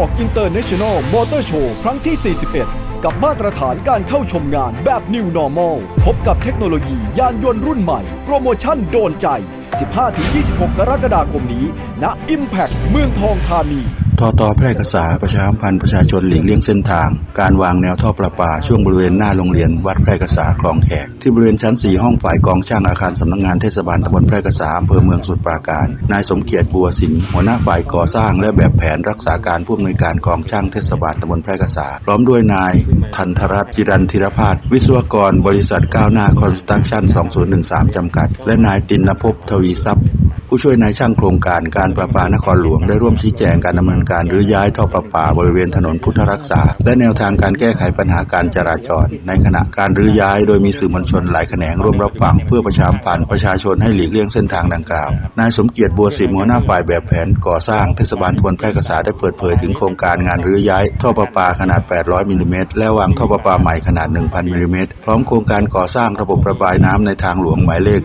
อกอินเตอร์เนชั่นแนลมอเตอร์โชว์ครั้งที่ 41 กับมาตรฐานการเข้าชมงานแบบ New Normal พบกับเทคโนโลยียานยนต์รุ่นใหม่ โปรโมชั่นโดนใจ 15-26 กรกฎาคมนี้ณ Impact เมืองทองธานี ทอตอแพร่กษาประชาสัมพันธ์ประชาชนหลีกเลี่ยงเส้นทาง การวางแนวท่อประปาช่วงบริเวณหน้าโรงเรียนวัดแพร่กษาคลองแขก ที่บริเวณชั้น 4 ห้องฝ่ายกองช่างอาคารสำนักงานเทศบาลตำบลแพร่กษาอำเภอเมืองสมุทรปราการ นายสมเกียรติบัวสิงห์หัวหน้าฝ่ายก่อสร้างและแบบแผนรักษาการผู้อำนวยการกองช่างเทศบาลตำบลแพร่กษาพร้อมด้วยนายทันธรัตน์จิรันธิรพาสวิศวกร บริษัทก้าวหน้าคอนสตรักชั่น 2013 จำกัด และนายตินภพทวีทรัพย์ ผู้ช่วยนายช่างโครงการการประปานครหลวงได้ร่วมชี้แจงการดำเนินการหรือย้ายท่อประปาบริเวณถนนพุทธรักษา และแนวทางการแก้ไขปัญหาการจราจร ในขณะการรื้อย้ายโดยมีสื่อมวลชนหลายแขนงร่วมรับฟังเพื่อประชาสัมพันธ์ประชาชนให้หลีกเลี่ยงเส้นทางดังกล่าวนายสมเกียรติบัวสิมหัวหน้าฝ่ายแบบแผนก่อสร้างเทศบาลตำบลแพร่กษาได้เปิดเผยถึงโครงการงานรื้อย้ายท่อประปาขนาด 800 มิลลิเมตรและวางท่อประปาใหม่ขนาด 1,000 มิลลิเมตรพร้อมโครงการก่อสร้างระบบระบายน้ำในทางหลวงหมายเลข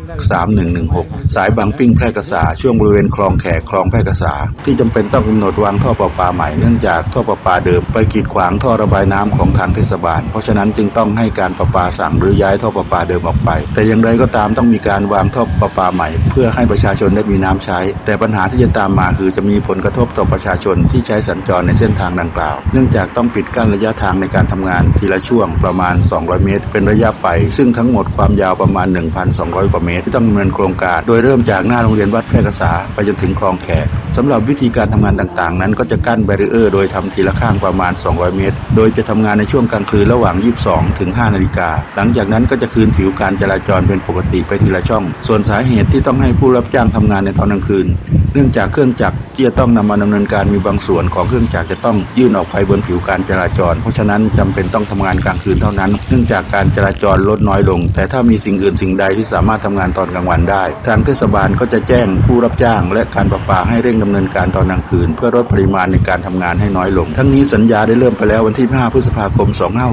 3116 สายบางปิ้งแพร่กษาช่วงบริเวณคลองแขกคลองแพร่กษา ที่จำเป็นต้องกำหนดวางท่อประปาใหม่เนื่องจากท่อประปาเดิมไปกีดขวางท่อระบายน้ำของทางเทศบาล เพราะฉะนั้นจึงต้องให้การประปาสั่งหรือย้ายท่อประปาเดิมออกไป แต่อย่างไรก็ตามต้องมีการวางท่อประปาใหม่ เพื่อให้ประชาชนได้มีน้ำใช้ แต่ปัญหาที่จะตามมาคือจะมีผลกระทบต่อประชาชนที่ใช้สัญจรในเส้นทางดังกล่าว เนื่องจากต้องปิดกั้นระยะทางในการทำงานทีละช่วงประมาณ 200 เมตร เป็นระยะไป ซึ่งทั้งหมดความยาวประมาณ 1,200 กว่าเมตรที่ต้องดำเนินโครงการ โดยเริ่มจากหน้าโรงเรียนวัดแพร่กษาไปจนถึงคลองแขกสำหรับวิธีการทำงานต่างๆ นั้นก็จะกั้นแบริเออร์โดยทำทีละข้างประมาณ 200 เมตร โดยจะทำงานในช่วงกลางคืนระหว่าง 22 ถึง 5 นาฬิกา หลังจากนั้นก็จะคืนผิวการจราจรเป็นปกติไปทีละช่อง ส่วนสาเหตุที่ต้องให้ผู้รับจ้างทำงานในตอนกลางคืนเนื่องจากเครื่องจักรที่จะต้องนำมาดำเนินการมีบางส่วนของเครื่องจักรจะต้องยื่นออกไปบนผิวการจราจร เพราะฉะนั้นจำเป็นต้องทำงานกลางคืนเท่านั้น เนื่องจากการจราจรลดน้อยลง แต่ถ้ามีสิ่งอื่นสิ่งใดที่สามารถทำงานตอนกลางวันได้ ทางเทศบาลก็จะแจ้งผู้รับจ้าง และการประปาให้เร่งดำเนินการตอนกลางคืน เพื่อลดปริมาณในการทำงานให้น้อยลง ทั้งนี้สัญญาได้เริ่มไปแล้ววันที่ 5 พฤษภาคม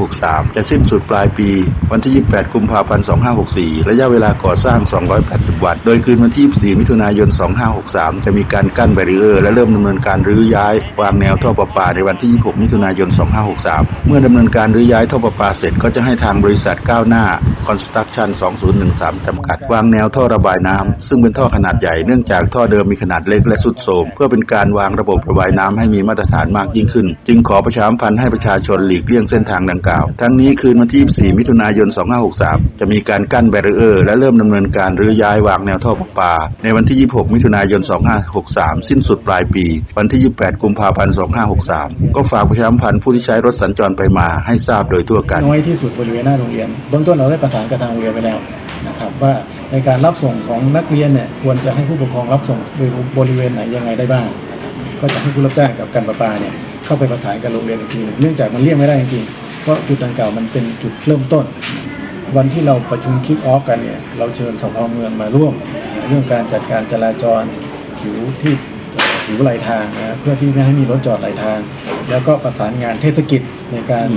2563 จะสิ้นสุดปลายปี วันที่ 28 กุมภาพันธ์ 2564 ระยะเวลาก่อสร้าง 280 วัน โดยคืนวันที่ 24 มิถุนายน 2563จะมีการกั้นแบรีเออร์และเริ่มดำเนินการรื้อย้ายวางแนวท่อประปาในวันที่ 26 มิถุนายน 2563 เมื่อดำเนินการรื้อย้ายท่อประปาเสร็จก็จะให้ทางบริษัทก้าวหน้า Construction 2013 จำกัด วางแนวท่อระบายน้ำซึ่งเป็นท่อขนาดใหญ่เนื่องจากท่อเดิมมีขนาดเล็กและสุดโทมเพื่อเป็นการวางระบบระบายน้ำให้มีมาตรฐานมากยิ่งขึ้น จึงขอประชาสัมพันธ์ให้ประชาชนหลีกเลี่ยงเส้นทางดังกล่าว ทั้งนี้คืนวันที่ 24 มิถุนายน 2563 จะมีการกั้นแบรีเออร์และเริ่มดำเนินการรื้อย้ายวางแนวท่อประปา ในวันที่ 26 มิถุนายน2563 สิ้นสุดปลายปี วันที่ 28 กุมภาพันธ์ 2563 ก็ฝากประชาสัมพันธ์ผู้ที่ใช้รถสัญจรไปมาให้ทราบโดยทั่วกัน น้อยที่สุดบริเวณหน้าโรงเรียนเบื้องต้นเราได้ประสานกับทางโรงเรียนไปแล้วนะครับว่าในการรับส่งของนักเรียนเนี่ยควรจะให้ผู้ปกครองรับส่งบริเวณไหนยังไงได้บ้างนะครับก็จะให้ผู้รับจ้างกับการประปาเนี่ยเข้าไปประสานกับโรงเรียนอีกทีหนึ่งเนื่องจากมันเลี่ยงไม่ได้จริงๆเพราะจุดดังกล่าวมันเป็นจุดเริ่มต้น วันที่เราประชุมคิกออฟกันเนี่ยเราเชิญสพเมืองมาร่วม เรื่องการจัดการจราจร ผิวที่ผิวไหลทางนะเพื่อที่ไม่ให้มีรถจอดไหลทาง แล้วก็ประสานงานเทศกิจในการ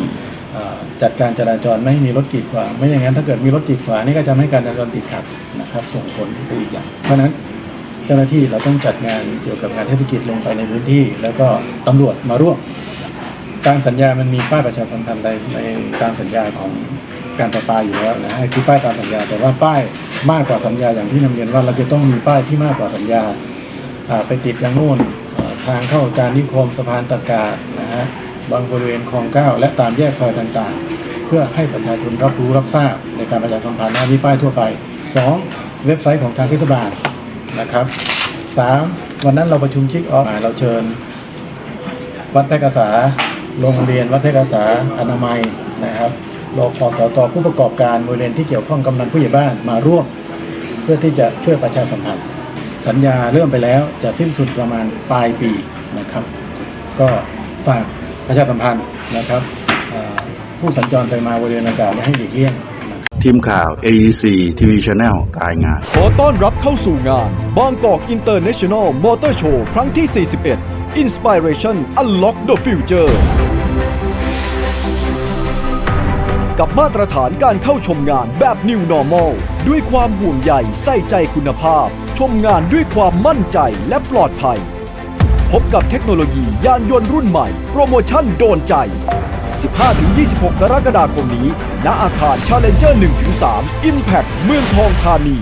เอ่อจัดการจราจรไม่ให้มีรถกีดขวางไม่อย่างนั้นถ้าเกิดมีรถกีดขวางนี่ก็จะทำให้การจราจรติดขัดนะครับ ส่งผลไปอีกอย่าง เพราะฉะนั้นเจ้าหน้าที่เราต้องจัดงานเกี่ยวกับงานเทศกิจลงไปในพื้นที่ แล้วก็ตำรวจมาร่วมการสัญญามันมีป้ายประชาสัมพันธ์ในในตามสัญญาของการประปาอยู่แล้วนะฮะคือป้ายตามสัญญา แต่ว่าป้ายมากกว่าสัญญาอย่างที่นำเรียนว่าเราจะต้องมีป้ายที่มากกว่าสัญญาอ่า ไปติดอย่างโน่นทางเข้าการนิคมสะพานตะกาศนะฮะบางบริเวณคลองเก้าและตามแยกซอยต่างๆ เพื่อให้ประชาชนรับรู้รับทราบในการประชาสัมพันธ์หน้ามีป้ายทั่วไป 2. เว็บไซต์ของทางเทศบาลนะครับ 3. วันนั้นเราประชุมชิกออฟเราเชิญ วัดแพร่กษาโรงเรียนวัดแพร่กษาอนามัยนะครับรพสตผู้ประกอบการบริเวณที่เกี่ยวข้องกำนันผู้ใหญ่บ้านมาร่วม เพื่อที่จะช่วยประชาสัมพันธ์ สัญญาเริ่มไปแล้วจะสิ้นสุดประมาณปลายปีนะครับ ก็ฝากประชาสัมพันธ์นะครับเอ่อผู้สัญจรไปมาบริเวณดังกล่าวไม่ให้หลีกเลี่ยงทีมข่าว AEC TV Channel รายงาน ขอต้อนรับเข้าสู่งานบางกอก International Motor Show ครั้งที่ 41 Inspiration Unlock the Future กับมาตรฐานการเข้าชมงานแบบ New Normal ด้วยความห่วงใยใส่ใจคุณภาพ ชมงานด้วยความมั่นใจและปลอดภัย พบกับเทคโนโลยียานยนต์รุ่นใหม่ โปรโมชั่นโดนใจ 15-26 กรกฎาคมนี้ ณ อาคาร Challenger 1-3 Impact เมืองทองธานี